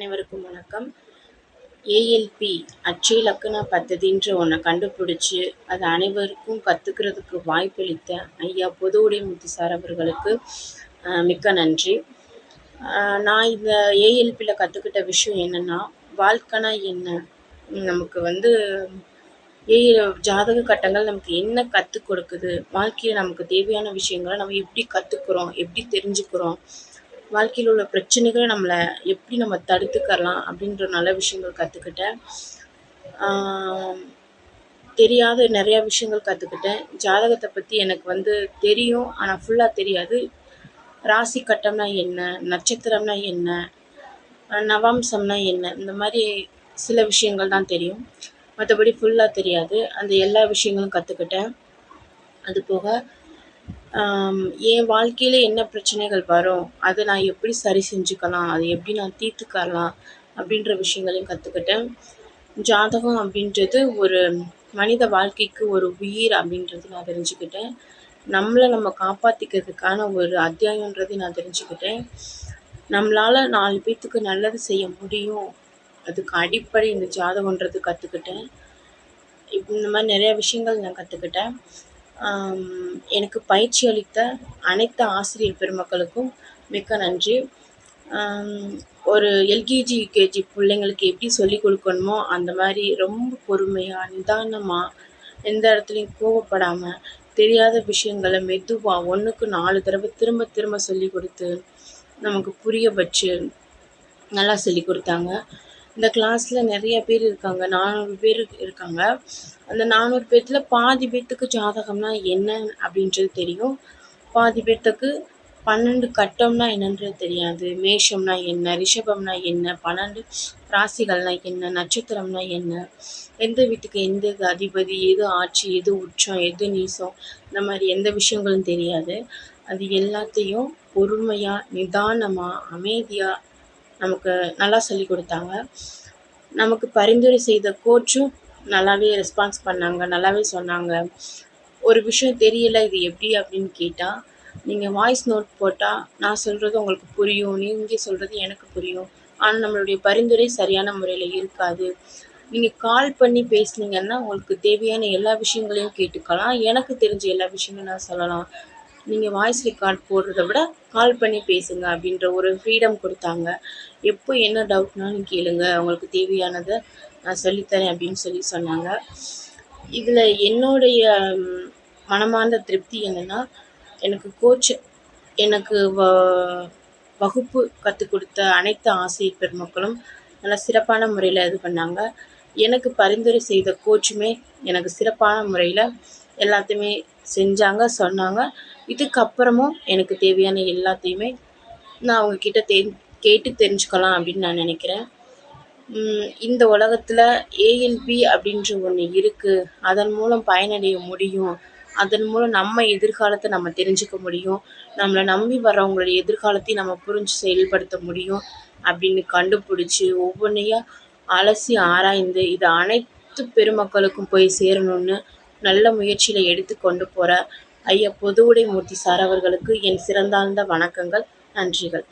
அனைவருக்கும் வணக்கம். ஏஎல்பி அச்சய லக்கண பத்ததின்ற ஒன்றை கண்டுபிடிச்சி அது அனைவருக்கும் கற்றுக்கிறதுக்கு வாய்ப்பளித்த ஐயா பொதுவுடைய முத்துசார் அவர்களுக்கு மிக்க நன்றி. நான் இந்த ஏஎல்பியில் கற்றுக்கிட்ட விஷயம் என்னென்னா வாழ்க்கைனா என்ன? நமக்கு வந்து ஏ ஜாதக கட்டங்கள் நமக்கு என்ன கற்றுக் கொடுக்குது? வாழ்க்கையில் நமக்கு தேவையான விஷயங்களை நம்ம எப்படி கற்றுக்குறோம் எப்படி தெரிஞ்சுக்கிறோம்? வாழ்க்கையில் உள்ள பிரச்சனைகளை நம்மளை எப்படி நம்ம தடுத்துக்கலாம் அப்படின்ற நல்ல விஷயங்கள் கற்றுக்கிட்டேன் தெரியாத நிறையா விஷயங்கள் கற்றுக்கிட்டேன் ஜாதகத்தை பற்றி எனக்கு வந்து தெரியும். ஆனால் ஃபுல்லாக தெரியாது. ராசி கட்டம்னா என்ன? நட்சத்திரம்னா என்ன? நவாம்சம்னா என்ன? இந்த மாதிரி சில விஷயங்கள் தான் தெரியும். மற்றபடி ஃபுல்லாக தெரியாது. அந்த எல்லா விஷயங்களும் கற்றுக்கிட்டேன் அது போக என் வாழ்க்கையில் என்ன பிரச்சனைகள் வரும் அதை நான் எப்படி சரி செஞ்சுக்கலாம் அதை எப்படி நான் தீர்த்துக்கலாம் அப்படின்ற விஷயங்களையும் கற்றுக்கிட்டேன் ஜாதகம் அப்படின்றது ஒரு மனித வாழ்க்கைக்கு ஒரு உயிர் அப்படின்றது நான் தெரிஞ்சுக்கிட்டேன். நம்மளை நம்ம காப்பாற்றிக்கிறதுக்கான ஒரு அத்தியாயன்றதை நான் தெரிஞ்சுக்கிட்டேன். நம்மளால் நாலு பேர்த்துக்கு நல்லது செய்ய முடியும் அதுக்கு அடிப்படை இந்த ஜாதகன்றது கற்றுக்கிட்டேன் இந்த மாதிரி நிறையா விஷயங்கள் நான் கற்றுக்கிட்டேன் எனக்கு பயிற்சி அளித்த அனைத்து ஆசிரியர் பெருமக்களுக்கும் மிக்க நன்றி. ஒரு எல்கேஜி யூகேஜி பிள்ளைங்களுக்கு எப்படி சொல்லிக் கொடுக்கணுமோ அந்த மாதிரி ரொம்ப பொறுமையாக நிதானமாக எந்த இடத்துலையும் கோவப்படாமல் தெரியாத விஷயங்களை மெதுவாக ஒன்றுக்கு நாலு தடவை திரும்ப திரும்ப சொல்லி கொடுத்து நமக்கு புரிய வச்சு நல்லா சொல்லி கொடுத்தாங்க. இந்த கிளாஸில் நிறைய பேர் இருக்காங்க. நானூறு பேர் இருக்காங்க. அந்த நானூறு பேர்த்தில் பாதி பேர்த்துக்கு ஜாதகம்னா என்ன அப்படின்றது தெரியும். பாதி பேர்த்துக்கு பன்னெண்டு கட்டம்னா என்னன்றது தெரியாது. மேஷம்னா என்ன ரிஷபம்னா என்ன பன்னெண்டு ராசிகள்னா என்ன நட்சத்திரம்னா என்ன எந்த வீட்டுக்கு எந்த இது அதிபதி எது ஆட்சி எது உச்சம் எது நீசம் இந்த மாதிரி எந்த விஷயங்களும் தெரியாது. அது எல்லாத்தையும் பொறுமையாக நிதானமாக அமைதியாக நமக்கு நல்லா சொல்லி கொடுத்தாங்க. நமக்கு பரிந்துரை செய்த கோச்சும் நல்லாவே ரெஸ்பான்ஸ் பண்ணாங்க நல்லாவே சொன்னாங்க. ஒரு விஷயம் தெரியல இது எப்படி அப்படின்னு கேட்டால் நீங்கள் வாய்ஸ் நோட் போட்டால் நான் சொல்கிறது உங்களுக்கு புரியும் நீங்கள் சொல்கிறது எனக்கு புரியும். ஆனால் நம்மளுடைய பரிந்துரை சரியான முறையில் இருக்காது. நீங்கள் கால் பண்ணி பேசுனீங்கன்னா உங்களுக்கு தேவையான எல்லா விஷயங்களையும் கேட்டுக்கலாம். எனக்கு தெரிஞ்ச எல்லா விஷயங்களும் நான் சொல்லலாம். நீங்கள் வாய்ஸ் ரெக்கார்ட் போடுறத விட கால் பண்ணி பேசுங்க அப்படின்ற ஒரு ஃப்ரீடம் கொடுத்தாங்க. எப்போ என்ன டவுட்னாலும் கேளுங்க. உங்களுக்கு தேவையானதை நான் சொல்லித்தரேன் அப்படின்னு சொல்லி சொன்னாங்க. இதில் என்னுடைய மனமார்ந்த திருப்தி என்னென்னா எனக்கு கோச் எனக்கு வ வகுப்பு கற்றுக் கொடுத்த அனைத்து ஆசிரியர் பெருமக்களும் நல்லா சிறப்பான முறையில் இது பண்ணாங்க. எனக்கு பரிந்துரை செய்த கோச்சுமே எனக்கு சிறப்பான முறையில் எல்லாத்தையுமே செஞ்சாங்க சொன்னாங்க. இதுக்கப்புறமும் எனக்கு தேவையான எல்லாத்தையுமே நான் அவங்கக்கிட்ட தே கேட்டு தெரிஞ்சுக்கலாம் அப்படின்னு நான் நினைக்கிறேன். இந்த உலகத்தில் ஏஎன்பி அப்படின்ற ஒன்று இருக்குது அதன் மூலம் பயனடைய முடியும். அதன் மூலம் நம்ம எதிர்காலத்தை நம்ம தெரிஞ்சுக்க முடியும். நம்மளை நம்பி வர்றவங்களுடைய எதிர்காலத்தையும் நம்ம புரிஞ்சு செயல்படுத்த முடியும் அப்படின்னு கண்டுபிடிச்சி ஒவ்வொன்றையும் அலசி ஆராய்ந்து இது அனைத்து பெருமக்களுக்கும் போய் சேரணும்னு நல்ல முயற்சியில் எடுத்து கொண்டு போகிற ஐயா பொதுவுடை மூர்த்தி சார் அவர்களுக்கு என் சிறந்தாழ்ந்த வணக்கங்கள் நன்றிகள்.